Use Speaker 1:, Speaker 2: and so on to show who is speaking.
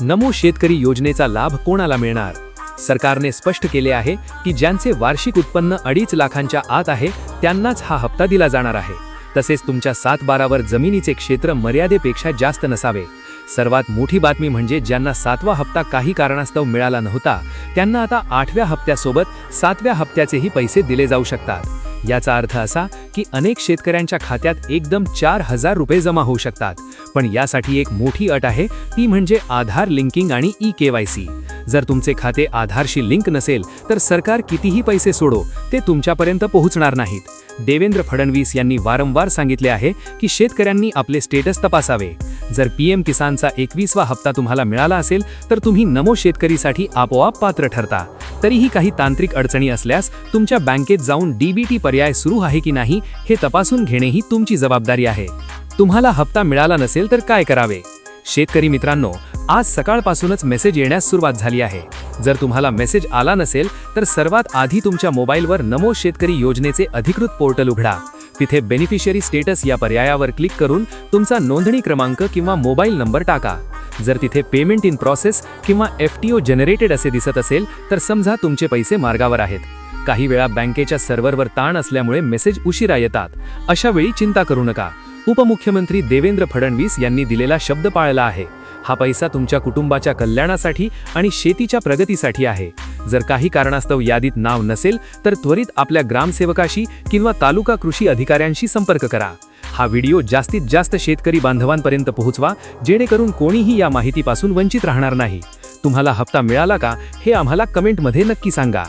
Speaker 1: नमो शेतकरी योजनेचा लाभ कोणाला मिळणार? सरकारने स्पष्ट केले आहे की ज्यांचे वार्षिक उत्पन्न अडीच लाखांच्या आत आहे त्यांनाच हा हप्ता दिला जाणार आहे. तसेच तुमच्या सात बारावर जमिनीचे क्षेत्र मर्यादेपेक्षा जास्त नसावे. सर्वात मोठी बातमी म्हणजे ज्यांना सातवा हप्ता काही कारणास्तव मिळाला नव्हता त्यांना आता आठव्या हप्त्यासोबत सातव्या हप्त्याचेही पैसे दिले जाऊ शकतात. याचा अर्थ असा की अनेक शेतकऱ्यांच्या खात्यात एकदम चार हजार रुपये जमा होऊ शकतात. पण यासाठी एक मोठी अट आहे ती म्हणजे आधार लिंकिंग आणि ई के वाय सी. जर तुमचे खाते आधारशी लिंक नसेल तर सरकार कितीही पैसे सोडो ते तुमच्यापर्यंत पोहोचणार नाहीत. देवेंद्र फडणवीस यांनी वारंवार सांगितले आहे की शेतकऱ्यांनी आपले स्टेटस तपासावे. जर पीएम किसानचा एकवीसवा हप्ता तुम्हाला मिळाला असेल तर तुम्ही नमो शेतकरीसाठी आपोआप पात्र ठरता. तरीही काही तांत्रिक अडचणी असल्यास तुमच्या बँकेत जाऊन डीबीटी पर्याय सुरू आहे की नाही हे तपासून घेणे ही तुमची जबाबदारी आहे. तुम्हाला हप्ता मिळाला नसेल तर काय करावे? शेतकरी मित्रांनो आज सकाळपासूनच मेसेज येण्यास सुरुवात झाली आहे. जर तुम्हाला मेसेज आला नसेल तर सर्वात आधी तुमच्या मोबाईलवर नमो शेतकरी योजनेचे अधिकृत पोर्टल उघडा. तिथे बेनिफिशियरी स्टेटस या पर्यायावर क्लिक करून तुमचा नोंदणी क्रमांक किंवा मोबाईल नंबर टाका. जर तिथे पेमेंट इन प्रोसेस किंवा एफ टी ओ जनरेटेड असे दिसत असेल तर समजा तुमचे पैसे मार्गावर आहेत. काही वेळा बँकेच्या सर्व्हरवर ताण असल्यामुळे मेसेज उशिरा येतात. अशा वेळी चिंता करू नका. उपमुख्यमंत्री देवेंद्र फडणवीस यांनी दिलेला शब्द पाळला आहे. हा पैसा तुमच्या कुटुंबाच्या कल्याणासाठी आणि शेतीच्या प्रगतीसाठी आहे. जर काही कारणास्तव यादीत नाव नसेल तर त्वरित आपल्या ग्रामसेवकाशी किंवा तालुका कृषी अधिकाऱ्यांशी संपर्क करा. हा व्हिडिओ जास्तीत जास्त शेतकरी बांधवांपर्यंत पोहोचवा जेणेकरून कोणीही या माहितीपासून वंचित राहणार नाही. तुम्हाला हप्ता मिळाला का हे आम्हाला कमेंटमध्ये नक्की सांगा.